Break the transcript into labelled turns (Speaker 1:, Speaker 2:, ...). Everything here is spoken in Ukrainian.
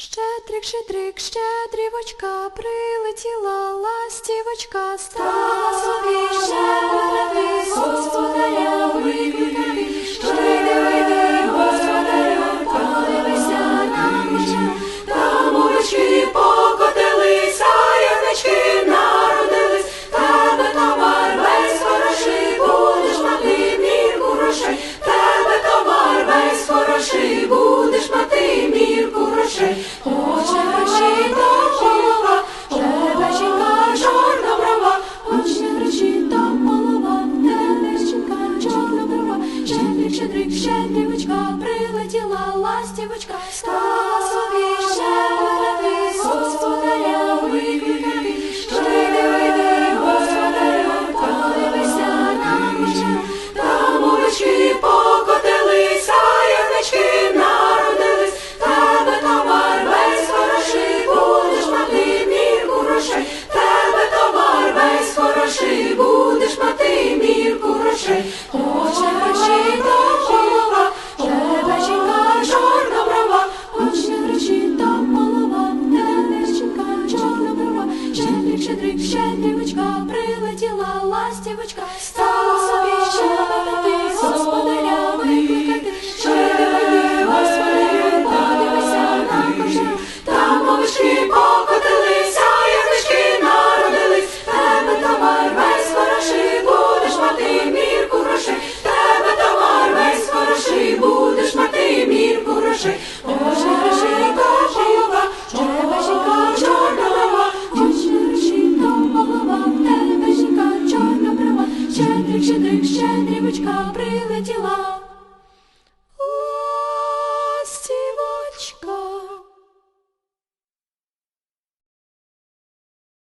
Speaker 1: Щедрик, щедрик, щедрівочка, прилетіла ластівочка, стала собі ще... щедрик, щедрівочка, прилетіла ластівочка. щедрик, щедрівочка, прилетіла ластівочка. щедрик, щедрик, щедрівочка прилетіла.